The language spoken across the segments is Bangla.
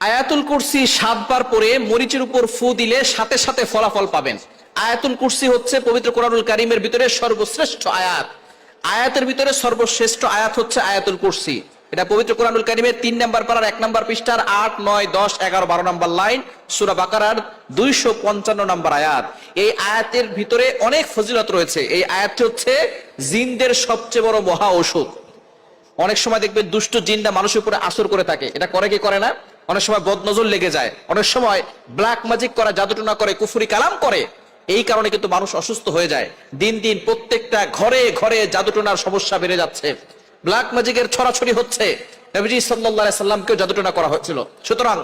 আয়াতুল কুরসি সাতবার পরে মরিচের উপর ফু দিলে সাথে সাথে ফলাফল পাবেন। আয়াতুল কুরসি হচ্ছে পবিত্র কোরআনুল কারিমের ভিতরে সর্বশ্রেষ্ঠ আয়াত। আয়াতের ভিতরে সর্বশ্রেষ্ঠ আয়াত হচ্ছে আয়াতুল কুরসি। এটা পবিত্র কোরআনুল কারিমের তিন নাম্বার পাড়ার এক নাম্বার পৃষ্ঠার আট, নয়, দশ, এগারো, বারো নাম্বার লাইন, সুরা বাকারার দুইশো পঞ্চান্ন নাম্বার আয়াত। এই আয়াতের ভিতরে অনেক ফজিলত রয়েছে। এই আয়াতটি হচ্ছে জিনদের সবচেয়ে বড় মহা ঔষধ। অনেক সময় দেখবেন দুষ্ট জিনটা মানুষের উপরে আসর করে থাকে। এটা করে কি করে না? অনেক সময় বদনজর লেগে যায়, অনেক সময় ব্ল্যাক ম্যাজিক করা, জাদুটনা করে, কুফুরি কালাম করে, এই কারণে কিন্তু মানুষ অসুস্থ হয়ে যায়। দিন দিন প্রত্যেকটা ঘরে ঘরে জাদুটনার সমস্যা বেড়ে যাচ্ছে। ব্ল্যাক ম্যাজিকের ছড়াছড়ি হচ্ছে। নবীজি সাল্লাহ সাল্লামকেও জাদুটনা করা হয়েছিল। সুতরাং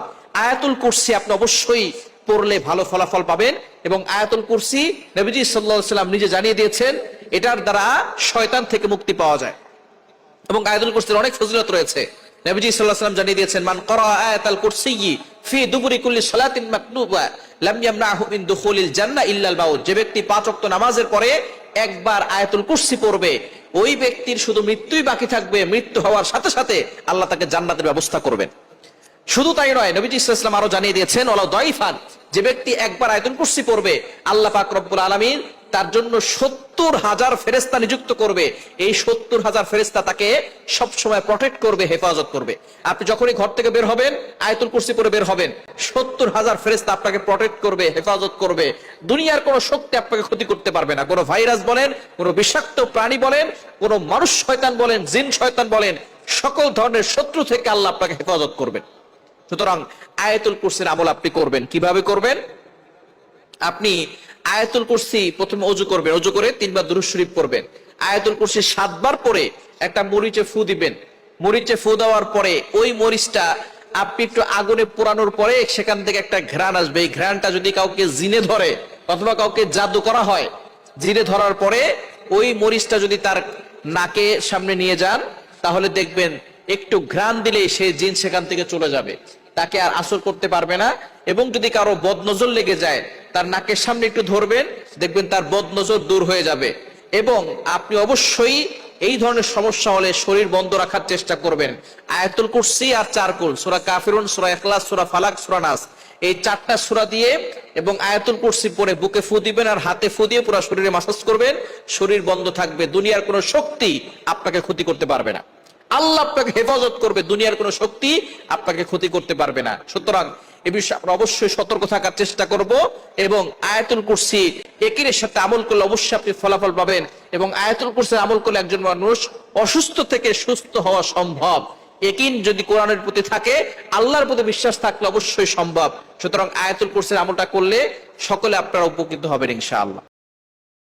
আয়াতুল কুরসি আপনি অবশ্যই পড়লে ভালো ফলাফল পাবেন এবং আয়াতুল কুরসি নবীজি সাল্লাহ সাল্লাম নিজে জানিয়ে দিয়েছেন, এটার দ্বারা শয়তান থেকে মুক্তি পাওয়া যায়। এবং আয়াতুল কুরসির অনেক ফজিলত রয়েছে। নবীজি সাল্লাল্লাহু আলাইহি জানিয়ে দিয়েছেন, মান করা আয়াতাল কুরসিয়্যি ফি দুবুরি কুল্লি সালাতিন মাকতুবা লাম ইয়ামনাহু মিন দুখুলিল জান্নাহ ইল্লাল মাউত। যে ব্যক্তি পাঁচ ওয়াক্ত নামাজের পরে একবার আয়াতুল কুরসি পড়বে, ওই ব্যক্তির শুধু মৃত্যুই বাকি থাকবে, মৃত্যু হওয়ার সাথে সাথে আল্লাহ তাকে জান্নাতের ব্যবস্থা করবেন। শুধু তাই নয়, নবীজি ইসলাম আরও জানিয়ে দিয়েছেন ওলা দয়ফান যে ব্যক্তি একবার আয়তন কুর্সি পড়বে, আল্লাহ পাক রব্বুল আলমিন তার জন্য সত্তর হাজার ফেরেস্তা নিযুক্ত করবে। এই সত্তর হাজার ফেরেস্তা তাকে সব সময় প্রটেক্ট করবে, হেফাজত করবে। আপনি যখনই ঘর থেকে বের হবেন, আয়তুল কুর্সি পরে বের হবেন, সত্তর হাজার ফেরেস্তা আপনাকে প্রটেক্ট করবে, হেফাজত করবে। দুনিয়ার কোনো শক্তি আপনাকে ক্ষতি করতে পারবে না। কোনো ভাইরাস বলেন, কোনো বিষাক্ত প্রাণী বলেন, কোনো মানুষ শয়তান বলেন, জিন শয়তান বলেন, সকল ধরনের শত্রু থেকে আল্লাহ আপনাকে হেফাজত করবেন। সুতরাং আয়াতুল কুরসির আমল আপনি করবেন। কীভাবে করবেন? আপনি আয়াতুল কুরসি প্রথমে অজু করবেন। অজু করে তিনবার দুরুদ শরীফ পড়বেন। আয়াতুল কুরসি সাতবার পরে একটা মরিচে ফু দিবেন। মরিচে ফু দেওয়ার পরে ওই মরিচটা আপনি একটু আগুনে পোড়ানোর পরে সেখান থেকে একটা ঘ্রাণ আসবে। এই ঘ্রাণটা যদি কাউকে জিনে ধরে অথবা কাউকে জাদু করা হয়, জিনে ধরার পরে ওই মরিচটা যদি তার নাকে সামনে নিয়ে যান, তাহলে দেখবেন একটু ঘ্রাণ দিলেই সে জিন সেখান থেকে চলে যাবে। তাকে আর আসর করতে পারবে না এবং যদি কারও বদনজর লেগে যায় তার নাকের সামনে একটু ধরবেন, দেখবেন তার বদনজর দূর হয়ে যাবে। এবং আপনি অবশ্যই এই ধরনের সমস্যা হলে শরীর বন্ধ রাখার চেষ্টা করবেন। আয়াতুল কুরসি আর চারকুল সুরা কাফিরুন, সুরা এখলাস সুরা ফালাক, সুরা নাস। এই চারটা সুরা দিয়ে এবং আয়াতুল কুরসি পরে বুকে ফু দিবেন আর হাতে ফু দিয়ে পুরো শরীরে মাসাজ করবেন, শরীর বন্ধ থাকবে, দুনিয়ার কোনো শক্তি আপনাকে ক্ষতি করতে পারবে না। আল্লাহ আপনাকে হেফাজত করবে, দুনিয়ার কোনো শক্তি আপনাকে ক্ষতি করতে পারবে না। সুতরাং এ বিষয়ে আমরা অবশ্যই সতর্ক থাকার চেষ্টা করব এবং আয়াতুল কুরসি একিনের সাথে আমল করলে অবশ্যই আপনি ফলাফল পাবেন এবং আয়াতুল কুরসি আমল করলে একজন মানুষ অসুস্থ থেকে সুস্থ হওয়া সম্ভব। একিন যদি কোরআনের প্রতি থাকে, আল্লাহর প্রতি বিশ্বাস থাকলে অবশ্যই সম্ভব। সুতরাং আয়াতুল কুরসির আমলটা করলে সকলে আপনারা উপকৃত হবেন ইনশাআল্লাহ।